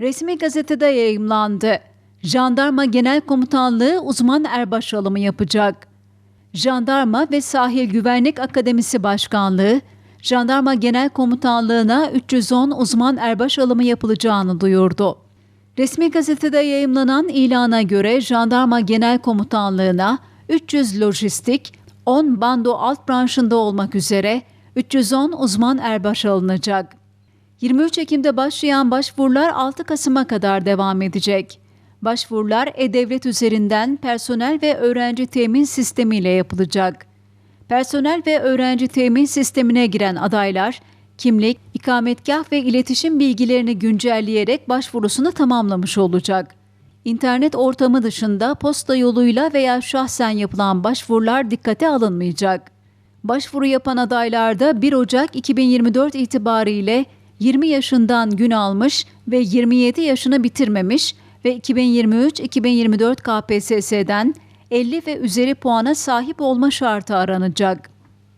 Resmi gazetede yayımlandı. Jandarma Genel Komutanlığı uzman erbaş alımı yapacak. Jandarma ve Sahil Güvenlik Akademisi Başkanlığı, Jandarma Genel Komutanlığı'na 310 uzman erbaş alımı yapılacağını duyurdu. Resmi gazetede yayımlanan ilana göre Jandarma Genel Komutanlığı'na 300 lojistik, 10 bando alt branşında olmak üzere 310 uzman erbaş alınacak. 23 Ekim'de başlayan başvurular 6 Kasım'a kadar devam edecek. Başvurular E-Devlet üzerinden personel ve öğrenci temin sistemiyle yapılacak. Personel ve öğrenci temin sistemine giren adaylar, kimlik, ikametgah ve iletişim bilgilerini güncelleyerek başvurusunu tamamlamış olacak. İnternet ortamı dışında posta yoluyla veya şahsen yapılan başvurular dikkate alınmayacak. Başvuru yapan adaylarda 1 Ocak 2024 itibariyle 20 yaşından gün almış ve 27 yaşını bitirmemiş ve 2023-2024 KPSS'den 50 ve üzeri puana sahip olma şartı aranacak.